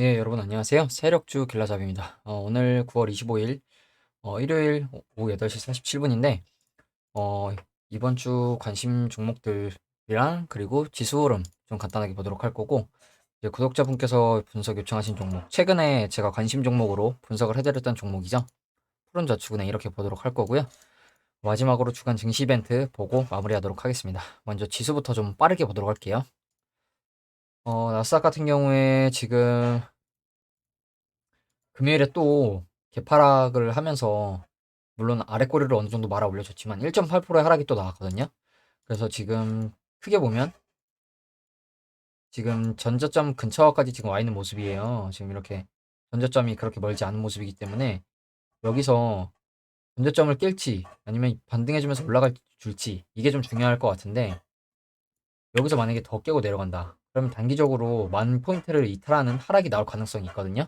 예, 여러분 안녕하세요. 세력주 길라잡입니다. 어, 오늘 9월 25일 어, 일요일 오후 8시 47분인데 어, 이번 주 관심 종목들이랑 그리고 지수 흐름 좀 간단하게 보도록 할 거고 이제 구독자분께서 분석 요청하신 종목 최근에 제가 관심 종목으로 분석을 해드렸던 종목이죠. 푸른저축은행 이렇게 보도록 할 거고요. 마지막으로 주간 증시 이벤트 보고 마무리하도록 하겠습니다. 먼저 지수부터 좀 빠르게 보도록 할게요. 어, 나스닥 같은 경우에 지금 금요일에 또 개파락을 하면서 물론 아래 꼬리를 어느 정도 말아 올려줬지만 1.8%의 하락이 또 나왔거든요. 그래서 지금 크게 보면 지금 전저점 근처까지 지금 와 있는 모습이에요. 지금 이렇게 전저점이 그렇게 멀지 않은 모습이기 때문에 여기서 전저점을 깰지 아니면 반등해주면서 올라갈 줄지 이게 좀 중요할 것 같은데 여기서 만약에 더 깨고 내려간다. 그러면 단기적으로 만 포인트를 이탈하는 하락이 나올 가능성이 있거든요.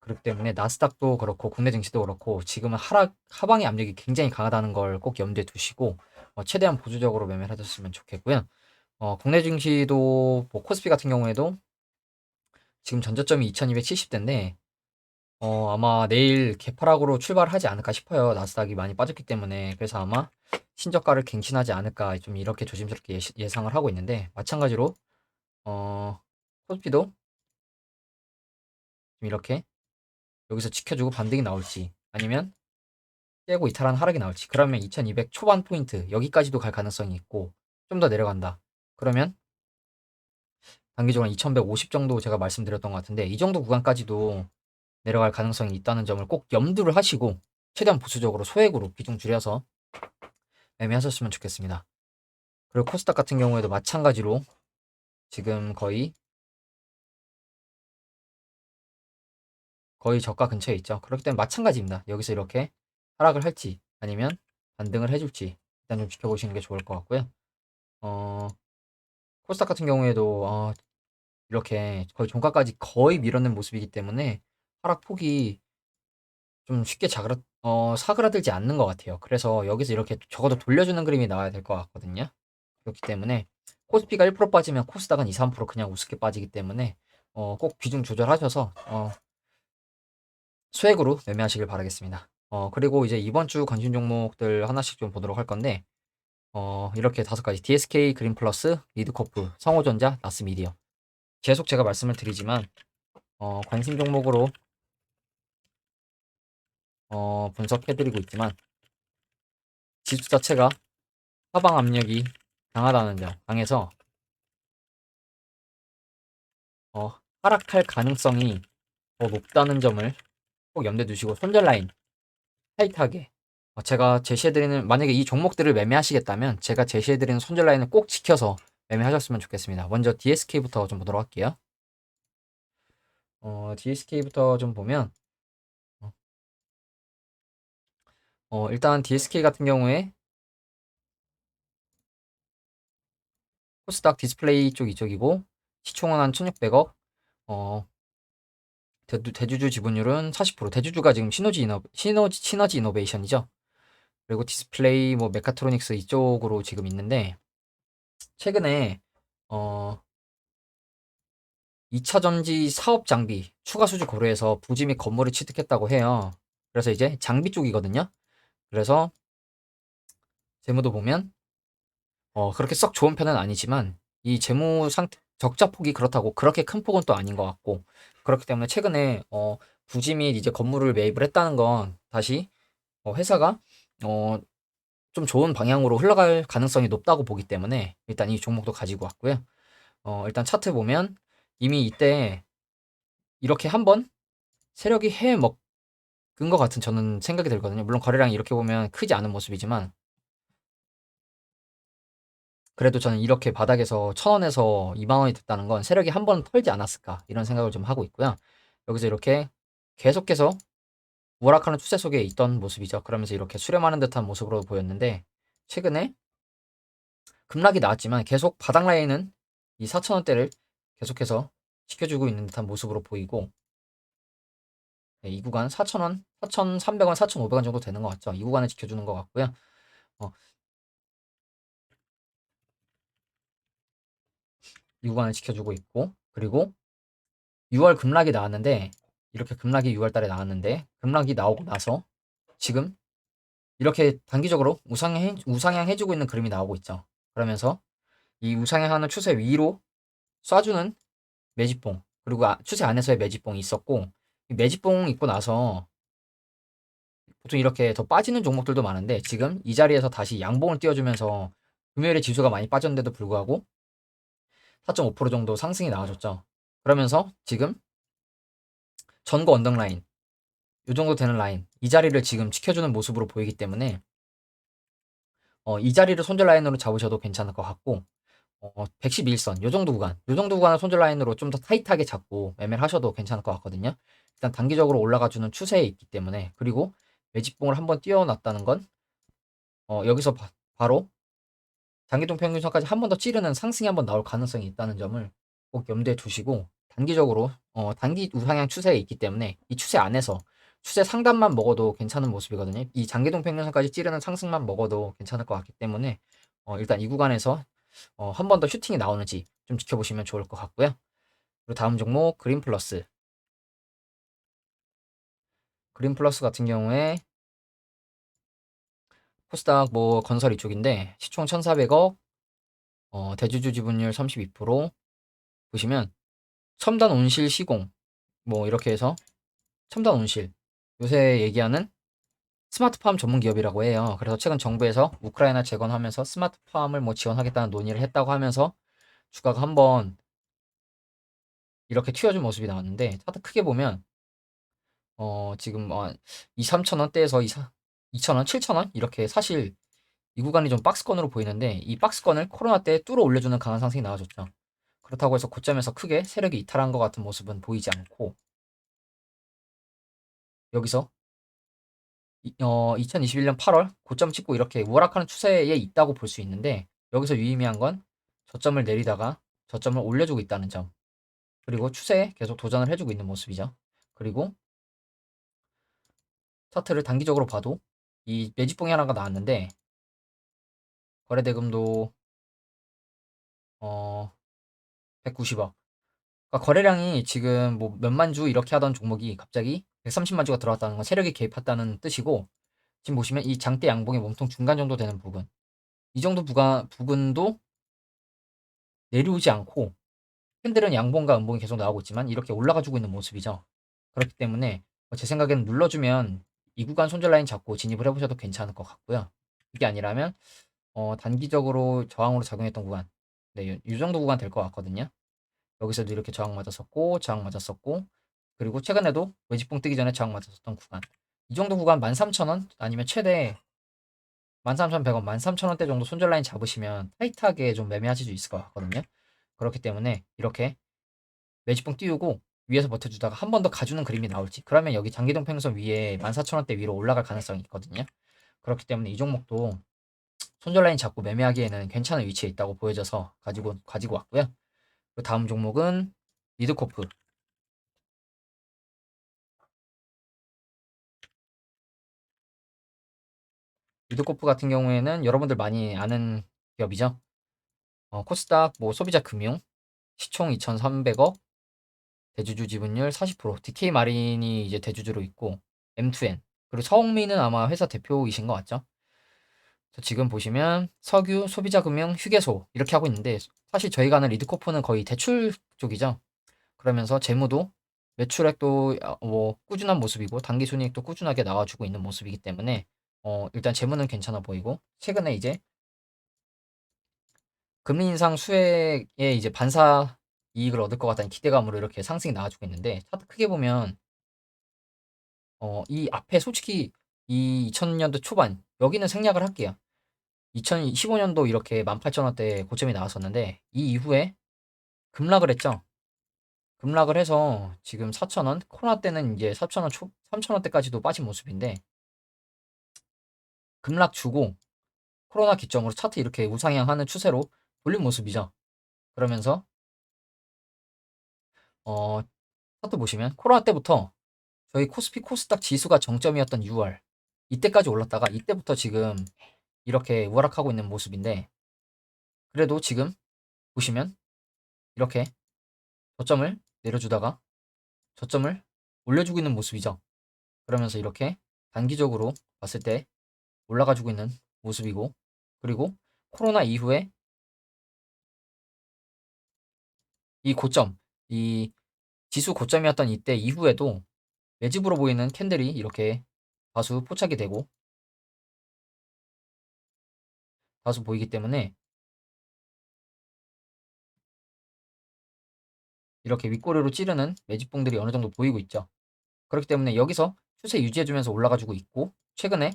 그렇기 때문에 나스닥도 그렇고 국내 증시도 그렇고 지금은 하락 하방의 압력이 굉장히 강하다는 걸 꼭 염두에 두시고 어, 최대한 보수적으로 매매를 하셨으면 좋겠고요. 어, 국내 증시도 뭐 코스피 같은 경우에도 지금 전저점이 2270대인데 어, 아마 내일 개파락으로 출발하지 않을까 싶어요. 나스닥이 많이 빠졌기 때문에 그래서 아마 신저가를 갱신하지 않을까 좀 이렇게 조심스럽게 예, 상을 하고 있는데 마찬가지로 어, 코스피도? 좀 이렇게 여기서 지켜주고 반등이 나올지 아니면 깨고 이탈한 하락이 나올지. 그러면 2200 초반 포인트 여기까지도 갈 가능성이 있고 좀 더 내려간다. 그러면 단기적으로 2150 정도 제가 말씀드렸던 것 같은데 이 정도 구간까지도 내려갈 가능성이 있다는 점을 꼭 염두를 하시고 최대한 보수적으로 소액으로 비중 줄여서 매매하셨으면 좋겠습니다. 그리고 코스닥 같은 경우에도 마찬가지로 지금 거의 거의 저가 근처에 있죠. 그렇기 때문에 마찬가지입니다. 여기서 이렇게 하락을 할지 아니면 반등을 해줄지 일단 좀 지켜보시는 게 좋을 것 같고요. 어, 코스닥 같은 경우에도 어, 이렇게 거의 종가까지 거의 밀어낸 모습이기 때문에 하락 폭이 좀 쉽게 자그라, 어, 사그라들지 않는 것 같아요. 그래서 여기서 이렇게 적어도 돌려주는 그림이 나와야 될 것 같거든요. 그렇기 때문에 코스피가 1% 빠지면 코스닥은 2, 3% 그냥 우습게 빠지기 때문에 어, 꼭 비중 조절하셔서 어, 수액으로 매매하시길 바라겠습니다. 어, 그리고 이제 이번 주 관심 종목들 하나씩 좀 보도록 할 건데, 어, 이렇게 다섯 가지. DSK, 그린플러스, 리드코프, 성호전자, 나스미디어. 계속 제가 말씀을 드리지만, 어, 관심 종목으로, 어, 분석해드리고 있지만, 지수 자체가 하방 압력이 강하다는 점, 강해서, 어, 하락할 가능성이 더 높다는 점을 꼭 염두에 두시고, 손절 라인, 타이트하게 어, 제가 제시해드리는 만약에 이 종목들을 매매하시겠다면 제가 제시해드리는 손절 라인을 꼭 지켜서 매매하셨으면 좋겠습니다. 먼저 DSK부터 좀 보도록 할게요. 어, DSK부터 좀 보면 어, 어, 일단 DSK 같은 경우에 코스닥 디스플레이 쪽 이쪽이고 시총은 한 1600억 어, 대주, 주 지분율은 40% 대주주가 지금 시너지 이노 시너지 시너지 이노베이션이죠. 그리고 디스플레이 뭐 메카트로닉스 이쪽으로 지금 있는데 최근에 어 2차 전지 사업 장비 추가 수주 고려해서 부지 및 건물을 취득했다고 해요. 그래서 이제 장비 쪽이거든요. 그래서 재무도 보면 어 그렇게 썩 좋은 편은 아니지만 이 재무 상태 적자 폭이 그렇다고 그렇게 큰 폭은 또 아닌 것 같고 그렇기 때문에 최근에 어 부지 및 이제 건물을 매입을 했다는 건 다시 어 회사가 어 좀 좋은 방향으로 흘러갈 가능성이 높다고 보기 때문에 일단 이 종목도 가지고 왔고요. 어 일단 차트 보면 이미 이때 이렇게 한번 세력이 해 먹은 것 같은 저는 생각이 들거든요. 물론 거래량이 이렇게 보면 크지 않은 모습이지만 그래도 저는 이렇게 바닥에서 천 원에서 2만 원이 됐다는 건 세력이 한 번 털지 않았을까 이런 생각을 좀 하고 있고요. 여기서 이렇게 계속해서 오락하는 추세 속에 있던 모습이죠. 그러면서 이렇게 수렴하는 듯한 모습으로 보였는데 최근에 급락이 나왔지만 계속 바닥 라인은 이 4천 원대를 계속해서 지켜주고 있는 듯한 모습으로 보이고 네, 이 구간 4천 원, 4,300원, 4,500원 정도 되는 것 같죠. 이 구간을 지켜주는 것 같고요. 어, 이 구간을 지켜주고 있고 그리고 6월 급락이 나왔는데 이렇게 급락이 6월 달에 나왔는데 급락이 나오고 나서 지금 이렇게 단기적으로 우상향 우상향 해주고 있는 그림이 나오고 있죠. 그러면서 이 우상향하는 추세 위로 쏴주는 매집봉 그리고 아- 추세 안에서의 매집봉이 있었고 이 매집봉 있고 나서 보통 이렇게 더 빠지는 종목들도 많은데 지금 이 자리에서 다시 양봉을 띄워주면서 금요일에 지수가 많이 빠졌는데도 불구하고 4.5% 정도 상승이 나와줬죠. 그러면서 지금 전고 언덕 라인 이 정도 되는 라인 이 자리를 지금 지켜주는 모습으로 보이기 때문에 어, 이 자리를 손절 라인으로 잡으셔도 괜찮을 것 같고 어, 111선 요 정도 구간 요 정도 구간을 손절 라인으로 좀 더 타이트하게 잡고 매매를 하셔도 괜찮을 것 같거든요. 일단 단기적으로 올라가주는 추세에 있기 때문에 그리고 매집봉을 한번 띄워놨다는 건 어, 여기서 바, 로 장기동 평균선까지 한 번 더 찌르는 상승이 한 번 나올 가능성이 있다는 점을 꼭 염두에 두시고 단기적으로 어, 단기 우상향 추세에 있기 때문에 이 추세 안에서 추세 상단만 먹어도 괜찮은 모습이거든요. 이 장기동 평균선까지 찌르는 상승만 먹어도 괜찮을 것 같기 때문에 어, 일단 이 구간에서 어, 한 번 더 슈팅이 나오는지 좀 지켜보시면 좋을 것 같고요. 그리고 다음 종목 그린 플러스. 그린 플러스 같은 경우에 코스닥 뭐 건설 이쪽인데 시총 1,400억, 어, 대주주 지분율 32% 보시면 첨단 온실 시공 뭐 이렇게 해서 첨단 온실 요새 얘기하는 스마트팜 전문 기업이라고 해요. 그래서 최근 정부에서 우크라이나 재건하면서 스마트팜을 뭐 지원하겠다는 논의를 했다고 하면서 주가가 한번 이렇게 튀어준 모습이 나왔는데 차트 크게 보면 어 지금 뭐 2, 3천 원대에서 2, 3 2,000원, 7,000원 이렇게 사실 이 구간이 좀 박스권으로 보이는데 이 박스권을 코로나 때 뚫어 올려주는 강한 상승이 나와줬죠. 그렇다고 해서 고점에서 크게 세력이 이탈한 것 같은 모습은 보이지 않고 여기서 어, 2021년 8월 고점 찍고 이렇게 우락하는 추세에 있다고 볼 수 있는데 여기서 유의미한 건 저점을 내리다가 저점을 올려주고 있다는 점 그리고 추세에 계속 도전을 해주고 있는 모습이죠. 그리고 차트를 단기적으로 봐도 이 매집봉이 하나가 나왔는데 거래대금도 어 190억. 그러니까 거래량이 지금 뭐 몇만 주 이렇게 하던 종목이 갑자기 130만 주가 들어왔다는 건 세력이 개입했다는 뜻이고 지금 보시면 이 장대 양봉의 몸통 중간 정도 되는 부분 이 정도 부가, 부근도 내려오지 않고 캔들은 양봉과 음봉이 계속 나오고 있지만 이렇게 올라가주고 있는 모습이죠. 그렇기 때문에 어, 제 생각에는 눌러주면 이 구간 손절 라인 잡고 진입을 해보셔도 괜찮을 것 같고요. 이게 아니라면 어, 단기적으로 저항으로 작용했던 구간 네, 이 정도 구간 될 것 같거든요. 여기서도 이렇게 저항 맞았었고 저항 맞았었고 그리고 최근에도 외지봉 뜨기 전에 저항 맞았었던 구간 이 정도 구간 13,000원 아니면 최대 13,100원, 13,000원대 정도 손절 라인 잡으시면 타이트하게 좀 매매하실 수 있을 것 같거든요. 그렇기 때문에 이렇게 매집봉 띄우고 위에서 버텨주다가 한 번 더 가주는 그림이 나올지 그러면 여기 장기동 평선 위에 14,000원대 위로 올라갈 가능성이 있거든요. 그렇기 때문에 이 종목도 손절 라인 잡고 매매하기에는 괜찮은 위치에 있다고 보여져서 가지고 가지고 왔고요. 그 다음 종목은 리드코프. 리드코프 같은 경우에는 여러분들 많이 아는 기업이죠. 어, 코스닥 뭐 소비자 금융 시총 2,300억 대주주 지분율 40% DK 마린이 이제 대주주로 있고 M2N 그리고 서홍민은 아마 회사 대표이신 것 같죠? 지금 보시면 석유, 소비자 금융, 휴게소 이렇게 하고 있는데 사실 저희가 아는 리드코프는 거의 대출 쪽이죠. 그러면서 재무도 매출액도 아, 뭐 꾸준한 모습이고 단기 순이익도 꾸준하게 나와주고 있는 모습이기 때문에 어 일단 재무는 괜찮아 보이고 최근에 이제 금리 인상 수혜에 이제 반사 이익을 얻을 것 같다는 기대감으로 이렇게 상승이 나와주고 있는데 차트 크게 보면 어 이 앞에 솔직히 이 2000년도 초반 여기는 생략을 할게요. 2015년도 이렇게 18,000원대 고점이 나왔었는데 이 이후에 급락을 했죠. 급락을 해서 지금 4,000원, 코로나 때는 이제 4,000원 초, 3,000원대까지도 빠진 모습인데 급락 주고 코로나 기점으로 차트 이렇게 우상향하는 추세로 돌린 모습이죠. 그러면서 어 차트 보시면 코로나 때부터 저희 코스피 코스닥 지수가 정점이었던 6월 이때까지 올랐다가 이때부터 지금 이렇게 우락하고 있는 모습인데 그래도 지금 보시면 이렇게 저점을 내려주다가 저점을 올려주고 있는 모습이죠. 그러면서 이렇게 단기적으로 봤을 때 올라가지고 있는 모습이고 그리고 코로나 이후에 이 고점, 이 지수 고점이었던 이때 이후에도 매집으로 보이는 캔들이 이렇게 다수 포착이 되고 다수 보이기 때문에 이렇게 윗꼬리로 찌르는 매집봉들이 어느 정도 보이고 있죠. 그렇기 때문에 여기서 추세 유지해주면서 올라가지고 있고 최근에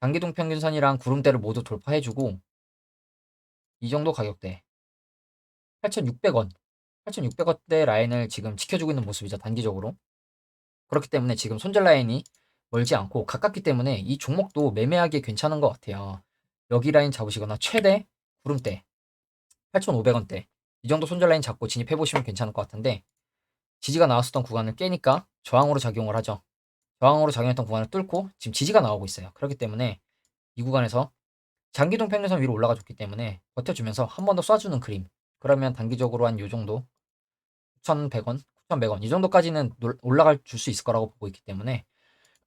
단기동 평균선이랑 구름대를 모두 돌파해주고 이 정도 가격대 8,600원 8,600원대 라인을 지금 지켜주고 있는 모습이죠 단기적으로. 그렇기 때문에 지금 손절 라인이 멀지 않고 가깝기 때문에 이 종목도 매매하기 괜찮은 것 같아요. 여기 라인 잡으시거나 최대 구름대 8,500원대 이 정도 손절 라인 잡고 진입해 보시면 괜찮을 것 같은데 지지가 나왔었던 구간을 깨니까 저항으로 작용을 하죠. 저항으로 작용했던 구간을 뚫고 지금 지지가 나오고 있어요. 그렇기 때문에 이 구간에서 장기동 평균선 위로 올라가 줬기 때문에 버텨주면서 한 번 더 쏴주는 그림. 그러면 단기적으로 한 요 정도 9,100원, 9,100원 이 정도까지는 놀- 올라갈 줄 수 있을 거라고 보고 있기 때문에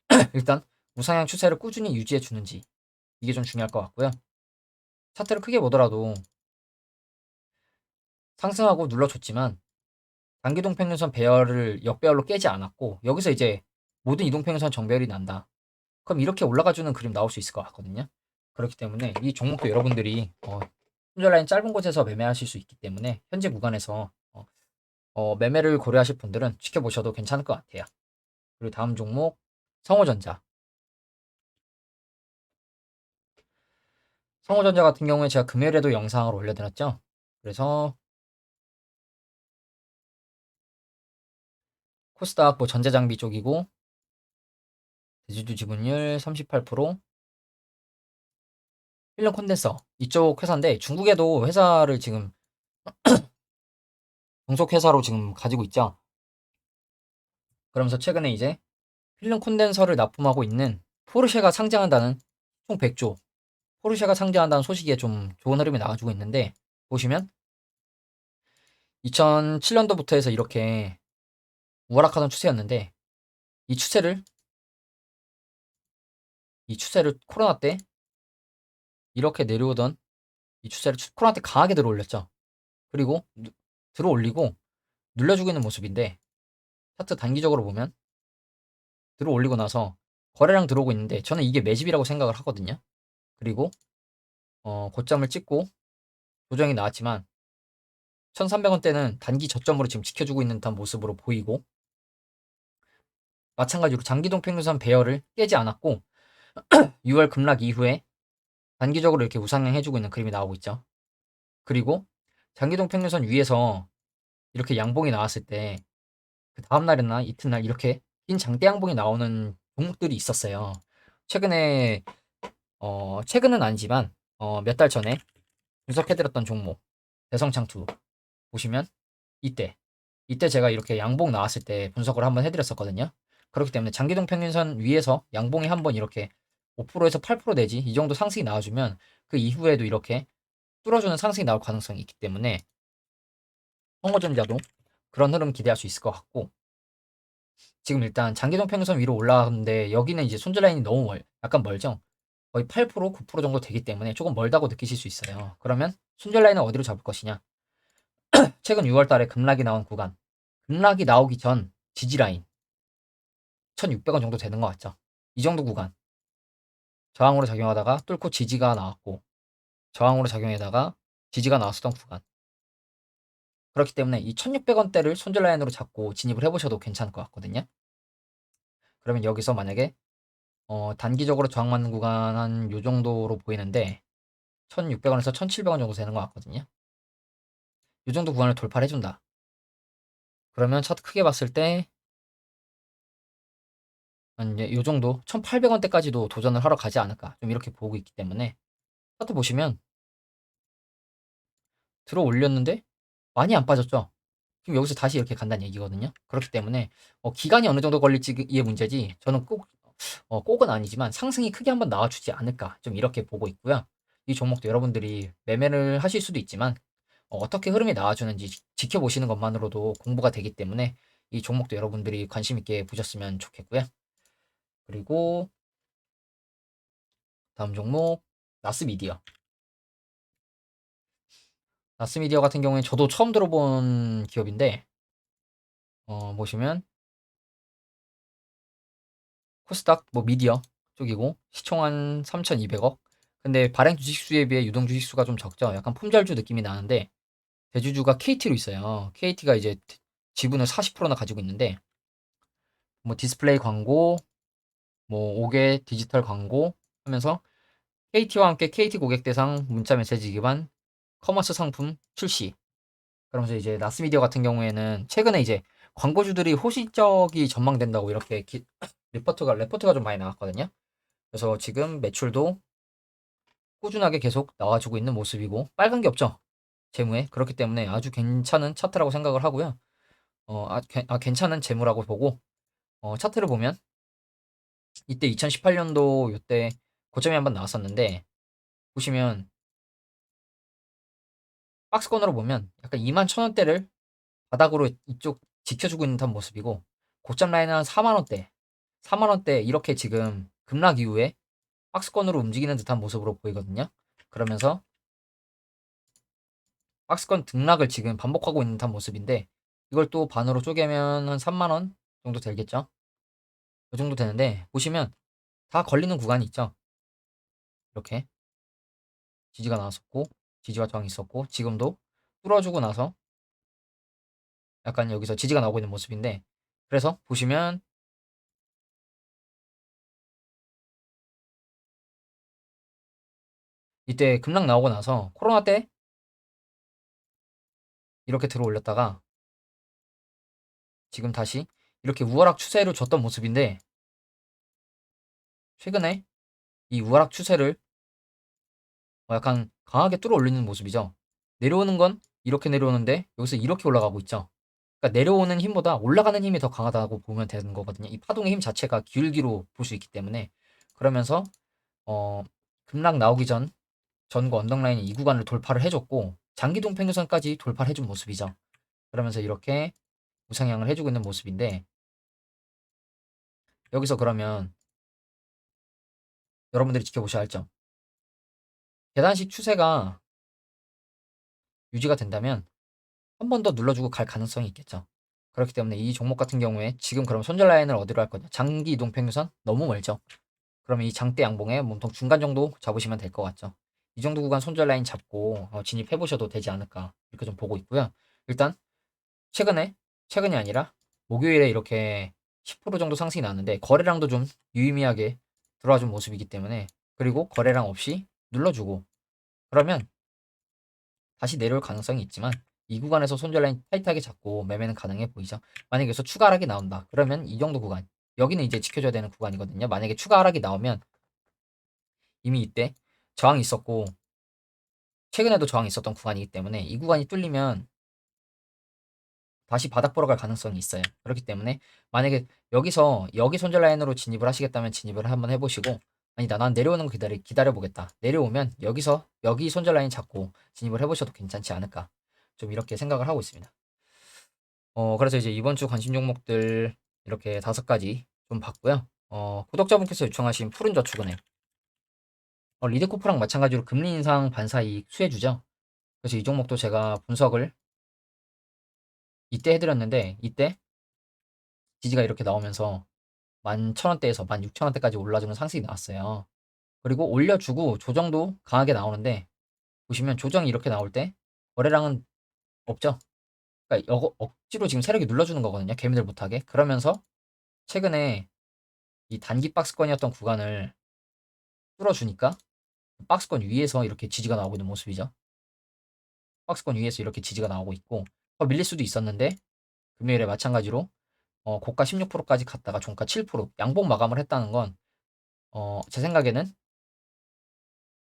일단 우상향 추세를 꾸준히 유지해 주는지 이게 좀 중요할 것 같고요. 차트를 크게 보더라도 상승하고 눌러줬지만 단기 동 평균선 배열을 역배열로 깨지 않았고 여기서 이제 모든 이동 평균선 정배열이 난다. 그럼 이렇게 올라가주는 그림 나올 수 있을 것 같거든요. 그렇기 때문에 이 종목도 여러분들이 어, 손절 라인 짧은 곳에서 매매하실 수 있기 때문에 현재 구간에서 어, 어, 매매를 고려하실 분들은 지켜보셔도 괜찮을 것 같아요. 그리고 다음 종목 성호전자. 성호전자 같은 경우에 제가 금요일에도 영상을 올려드렸죠. 그래서 코스닥 뭐 전자장비 쪽이고 대주주 지분율 38%, 필름 콘덴서 이쪽 회사인데 중국에도 회사를 지금 종속 회사로 지금 가지고 있죠. 그러면서 최근에 이제 필름 콘덴서를 납품하고 있는 포르쉐가 상장한다는 총 100조 포르쉐가 상장한다는 소식에 좀 좋은 흐름이 나와주고 있는데 보시면 2007년도부터 해서 이렇게 우락하던 추세였는데 이 추세를 이 추세를 코로나 때 이렇게 내려오던 이 추세를 추- 코로나 때 강하게 들어 올렸죠. 그리고 누- 들어 올리고 눌려주고 있는 모습인데 차트 단기적으로 보면 들어 올리고 나서 거래량 들어오고 있는데 저는 이게 매집이라고 생각을 하거든요. 그리고 어, 고점을 찍고 조정이 나왔지만 1,300원대는 단기 저점으로 지금 지켜주고 있는 듯한 모습으로 보이고 마찬가지로 장기동 평균선 배열을 깨지 않았고 6월 급락 이후에 단기적으로 이렇게 우상향 해주고 있는 그림이 나오고 있죠. 그리고 장기동 평균선 위에서 이렇게 양봉이 나왔을 때 그 다음 날이나 이튿날 이렇게 긴 장대 양봉이 나오는 종목들이 있었어요. 최근에 어, 최근은 아니지만 어, 몇 달 전에 분석해드렸던 종목 대성창투 보시면 이때 이때 제가 이렇게 양봉 나왔을 때 분석을 한번 해드렸었거든요. 그렇기 때문에 장기동 평균선 위에서 양봉이 한번 이렇게 5%에서 8% 내지 이 정도 상승이 나와주면 그 이후에도 이렇게 뚫어주는 상승이 나올 가능성이 있기 때문에 성호전자도 그런 흐름 기대할 수 있을 것 같고 지금 일단 장기동 평균선 위로 올라가는데 여기는 이제 손절 라인이 너무 멀, 약간 멀죠. 거의 8% 9% 정도 되기 때문에 조금 멀다고 느끼실 수 있어요. 그러면 손절 라인은 어디로 잡을 것이냐? 최근 6월 달에 급락이 나온 구간. 급락이 나오기 전 지지 라인 1,600원 정도 되는 것 같죠. 이 정도 구간. 저항으로 작용하다가 뚫고 지지가 나왔고 저항으로 작용하다가 지지가 나왔었던 구간. 그렇기 때문에 이 1,600원대를 손절 라인으로 잡고 진입을 해보셔도 괜찮을 것 같거든요. 그러면 여기서 만약에 어, 단기적으로 저항 맞는 구간 한 요 정도로 보이는데 1,600원에서 1,700원 정도 되는 것 같거든요. 요 정도 구간을 돌파를 해준다. 그러면 차트 크게 봤을 때한 이제 요 정도 1,800원대까지도 도전을 하러 가지 않을까 좀 이렇게 보고 있기 때문에 차트 보시면 들어 올렸는데 많이 안 빠졌죠. 지금 여기서 다시 이렇게 간다는 얘기거든요. 그렇기 때문에 어, 기간이 어느 정도 걸릴지의 문제지 저는 꼭 어, 꼭은 아니지만 상승이 크게 한번 나와주지 않을까 좀 이렇게 보고 있고요. 이 종목도 여러분들이 매매를 하실 수도 있지만 어, 떻게 흐름이 나와주는지 지- 지켜보시는 것만으로도 공부가 되기 때문에 이 종목도 여러분들이 관심 있게 보셨으면 좋겠고요. 그리고 다음 종목 나스미디어. 나스미디어 같은 경우에 저도 처음 들어본 기업인데 어, 보시면 코스닥 뭐 미디어 쪽이고 시총 한 3,200억. 근데 발행 주식수에 비해 유동 주식수가 좀 적죠. 약간 품절주 느낌이 나는데 대주주가 KT로 있어요. KT가 이제 지분을 40%나 가지고 있는데 뭐 디스플레이 광고, 뭐 5개 디지털 광고 하면서 KT와 함께 KT 고객 대상 문자 메시지 기반 커머스 상품 출시. 그러면서 이제 나스미디어 같은 경우에는 최근에 이제 광고주들이 호시적이 전망된다고 이렇게 기, 리포트가 레포트가 좀 많이 나왔거든요. 그래서 지금 매출도 꾸준하게 계속 나와주고 있는 모습이고 빨간 게 없죠. 재무에 그렇기 때문에 아주 괜찮은 차트라고 생각을 하고요. 어, 아, 게- 아, 괜찮은 재무라고 보고 어, 차트를 보면 이때 2018년도 이때 고점이 한번 나왔었는데 보시면 박스권으로 보면 약간 2만 천 원대를 바닥으로 이쪽 지켜주고 있는 듯한 모습이고 고점 라인은 한 4만 원대 4만 원대 이렇게 지금 급락 이후에 박스권으로 움직이는 듯한 모습으로 보이거든요. 그러면서 박스권 등락을 지금 반복하고 있는 듯한 모습인데 이걸 또 반으로 쪼개면 한 3만 원 정도 되겠죠. 이 정도 되는데 보시면 다 걸리는 구간이 있죠. 이렇게 지지가 나왔었고 지지와 저항이 있었고 지금도 뚫어주고 나서 약간 여기서 지지가 나오고 있는 모습인데 그래서 보시면 이때 급락 나오고 나서 코로나 때 이렇게 들어 올렸다가 지금 다시 이렇게 우하락 추세로 줬던 모습인데 최근에 이 우하락 추세를 어, 약간 강하게 뚫어 올리는 모습이죠. 내려오는 건 이렇게 내려오는데 여기서 이렇게 올라가고 있죠. 그러니까 내려오는 힘보다 올라가는 힘이 더 강하다고 보면 되는 거거든요. 이 파동의 힘 자체가 기울기로 볼 수 있기 때문에 그러면서 어, 급락 나오기 전 전구 언덕 라인이 이 구간을 돌파를 해줬고 장기 동평균선까지 돌파를 해준 모습이죠. 그러면서 이렇게 우상향을 해주고 있는 모습인데 여기서 그러면 여러분들이 지켜보셔야 할 점. 계단식 추세가 유지가 된다면 한 번 더 눌러주고 갈 가능성이 있겠죠. 그렇기 때문에 이 종목 같은 경우에 지금 그럼 손절 라인을 어디로 할 거냐? 장기 이동 평균선 너무 멀죠. 그러면 이 장대 양봉의 몸통 중간 정도 잡으시면 될 것 같죠. 이 정도 구간 손절 라인 잡고 어, 진입해 보셔도 되지 않을까 이렇게 좀 보고 있고요. 일단 최근에 최근이 아니라 목요일에 이렇게 10% 정도 상승이 나왔는데 거래량도 좀 유의미하게 들어와 준 모습이기 때문에 그리고 거래량 없이 눌러주고 그러면 다시 내려올 가능성이 있지만 이 구간에서 손절 라인 타이트하게 잡고 매매는 가능해 보이죠. 만약에 여기서 추가 하락이 나온다. 그러면 이 정도 구간 여기는 이제 지켜줘야 되는 구간이거든요. 만약에 추가 하락이 나오면 이미 이때 저항이 있었고 최근에도 저항이 있었던 구간이기 때문에 이 구간이 뚫리면 다시 바닥 보러 갈 가능성이 있어요. 그렇기 때문에 만약에 여기서 여기 손절 라인으로 진입을 하시겠다면 진입을 한번 해보시고 아니다 난 내려오는 거 기다리, 기다려보겠다. 내려오면 여기서 여기 손절 라인 잡고 진입을 해보셔도 괜찮지 않을까. 좀 이렇게 생각을 하고 있습니다. 어 그래서 이제 이번 주 관심 종목들 이렇게 다섯 가지 좀 봤고요. 어 구독자분께서 요청하신 푸른 저축은행 어, 리드코프랑 마찬가지로 금리 인상 반사 이익 수혜주죠. 그래서 이 종목도 제가 분석을 이때 해드렸는데 이때 지지가 이렇게 나오면서 11,000원대에서 16,000원대까지 올라주는 상승이 나왔어요. 그리고 올려주고 조정도 강하게 나오는데 보시면 조정이 이렇게 나올 때 거래량은 없죠. 그러니까 여- 억지로 지금 세력이 눌러주는 거거든요. 개미들 못하게. 그러면서 최근에 이 단기 박스권이었던 구간을 뚫어주니까 박스권 위에서 이렇게 지지가 나오고 있는 모습이죠. 박스권 위에서 이렇게 지지가 나오고 있고 더 밀릴 수도 있었는데 금요일에 마찬가지로 어, 고가 16%까지 갔다가 종가 7% 양봉 마감을 했다는 건 어, 제 생각에는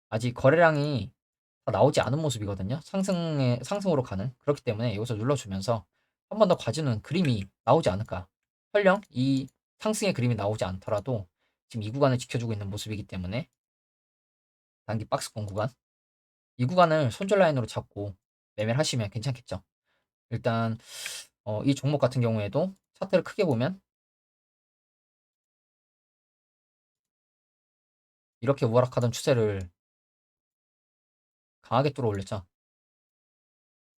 아직 거래량이 다 나오지 않은 모습이거든요. 상승에 상승으로 가는 그렇기 때문에 여기서 눌러주면서 한 번더 가주는 그림이 나오지 않을까. 설령 이 상승의 그림이 나오지 않더라도 지금 이 구간을 지켜주고 있는 모습이기 때문에 단기 박스권 구간 이 구간을 손절 라인으로 잡고 매매를 하시면 괜찮겠죠. 일단 어, 이 종목 같은 경우에도 차트를 크게 보면 이렇게 우락하던 추세를 강하게 뚫어 올렸죠.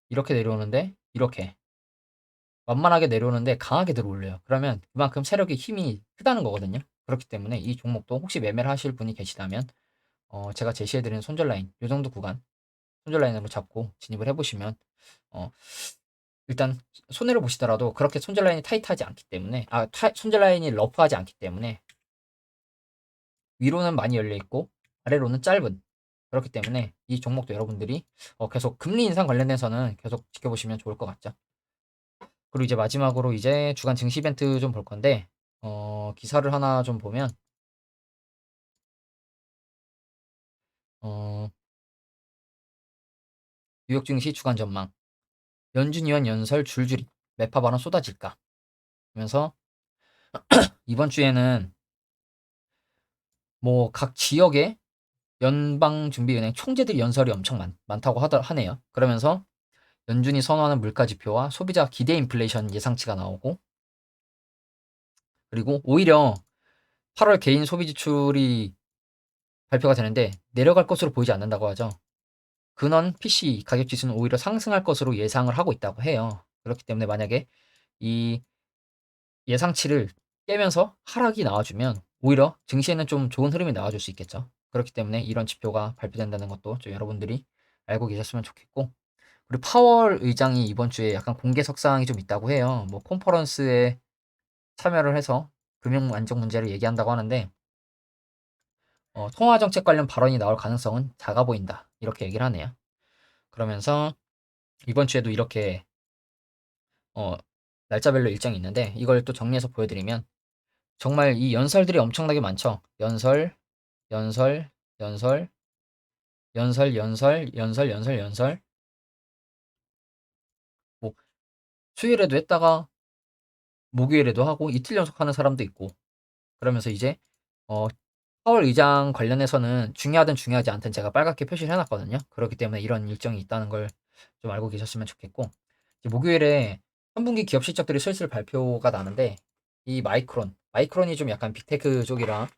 이렇게 내려오는데 이렇게 완만하게 내려오는데 강하게 들어 올려요. 그러면 그만큼 세력의 힘이 크다는 거거든요. 그렇기 때문에 이 종목도 혹시 매매를 하실 분이 계시다면 어, 제가 제시해드리는 손절 라인 이 정도 구간 손절 라인으로 잡고 진입을 해보시면 어, 일단 손해를 보시더라도 그렇게 손절 라인이 타이트하지 않기 때문에 아 타, 손절 라인이 러프하지 않기 때문에 위로는 많이 열려 있고 아래로는 짧은 그렇기 때문에 이 종목도 여러분들이 어, 계속 금리 인상 관련해서는 계속 지켜보시면 좋을 것 같죠. 그리고 이제 마지막으로 이제 주간 증시 이벤트 좀 볼 건데 어, 기사를 하나 좀 보면 어, 뉴욕 증시 주간 전망 연준 위원 연설 줄줄이 매파 발언 쏟아질까 하면서 이번 주에는 뭐 각 지역의 연방준비은행 총재들 연설이 엄청 많, 많다고 하더, 하네요. 그러면서 연준이 선호하는 물가 지표와 소비자 기대 인플레이션 예상치가 나오고 그리고 오히려 8월 개인 소비 지출이 발표가 되는데 내려갈 것으로 보이지 않는다고 하죠. 근원 PC 가격 지수는 오히려 상승할 것으로 예상을 하고 있다고 해요. 그렇기 때문에 만약에 이 예상치를 깨면서 하락이 나와주면 오히려 증시에는 좀 좋은 흐름이 나와줄 수 있겠죠. 그렇기 때문에 이런 지표가 발표된다는 것도 좀 여러분들이 알고 계셨으면 좋겠고 그리고 파월 의장이 이번 주에 약간 공개석 사항이 좀 있다고 해요. 뭐 콘퍼런스에 참여를 해서 금융 안정 문제를 얘기한다고 하는데 어, 통화 정책 관련 발언이 나올 가능성은 작아 보인다. 이렇게 얘기를 하네요. 그러면서 이번 주에도 이렇게 어, 날짜별로 일정이 있는데 이걸 또 정리해서 보여드리면 정말 이 연설들이 엄청나게 많죠. 연설, 연설, 연설, 연설, 연설, 연설, 연설, 연설. 뭐 수요일에도 했다가 목요일에도 하고 이틀 연속 하는 사람도 있고 그러면서 이제 어 파월 의장 관련해서는 중요하든 중요하지 않든 제가 빨갛게 표시를 해놨거든요. 그렇기 때문에 이런 일정이 있다는 걸 좀 알고 계셨으면 좋겠고 목요일에 3분기 기업 실적들이 슬슬 발표가 나는데 이 마이크론, 마이크론이 좀 약간 빅테크 쪽이라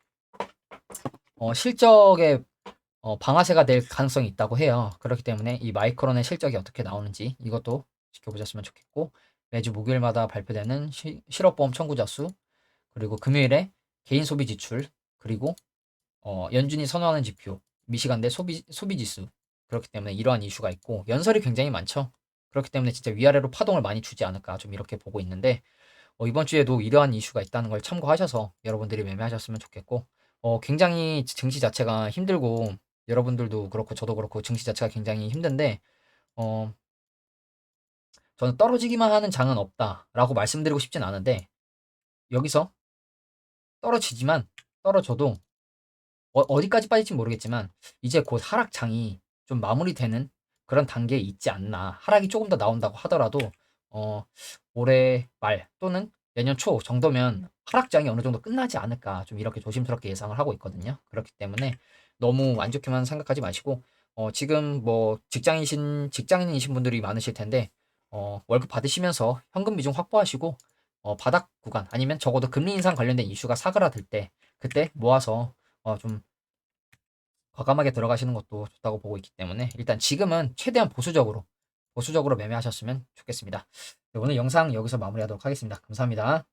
어, 실적에 어, 방아쇠가 될 가능성이 있다고 해요. 그렇기 때문에 이 마이크론의 실적이 어떻게 나오는지 이것도 지켜보셨으면 좋겠고 매주 목요일마다 발표되는 시, 실업보험 청구자 수 그리고 금요일에 개인 소비 지출 그리고 어, 연준이 선호하는 지표 미시간 대 소비 소비 지수 그렇기 때문에 이러한 이슈가 있고 연설이 굉장히 많죠. 그렇기 때문에 진짜 위아래로 파동을 많이 주지 않을까 좀 이렇게 보고 있는데 어, 이번 주에도 이러한 이슈가 있다는 걸 참고하셔서 여러분들이 매매하셨으면 좋겠고 어, 굉장히 증시 자체가 힘들고 여러분들도 그렇고 저도 그렇고 증시 자체가 굉장히 힘든데 어, 저는 떨어지기만 하는 장은 없다라고 말씀드리고 싶진 않은데 여기서 떨어지지만 떨어져도 어, 디까지 빠질지 모르겠지만 이제 곧 하락장이 좀 마무리되는 그런 단계에 있지 않나 하락이 조금 더 나온다고 하더라도 어, 올해 말 또는 내년 초 정도면 하락장이 어느 정도 끝나지 않을까 좀 이렇게 조심스럽게 예상을 하고 있거든요. 그렇기 때문에 너무 안 좋게만 생각하지 마시고 어, 지금 뭐 직장이신 직장인이신 분들이 많으실 텐데 어, 월급 받으시면서 현금 비중 확보하시고 어, 바닥 구간 아니면 적어도 금리 인상 관련된 이슈가 사그라들 때 그때 모아서 어, 좀 과감하게 들어가시는 것도 좋다고 보고 있기 때문에 일단 지금은 최대한 보수적으로 보수적으로 매매하셨으면 좋겠습니다. 네, 오늘 영상 여기서 마무리하도록 하겠습니다. 감사합니다.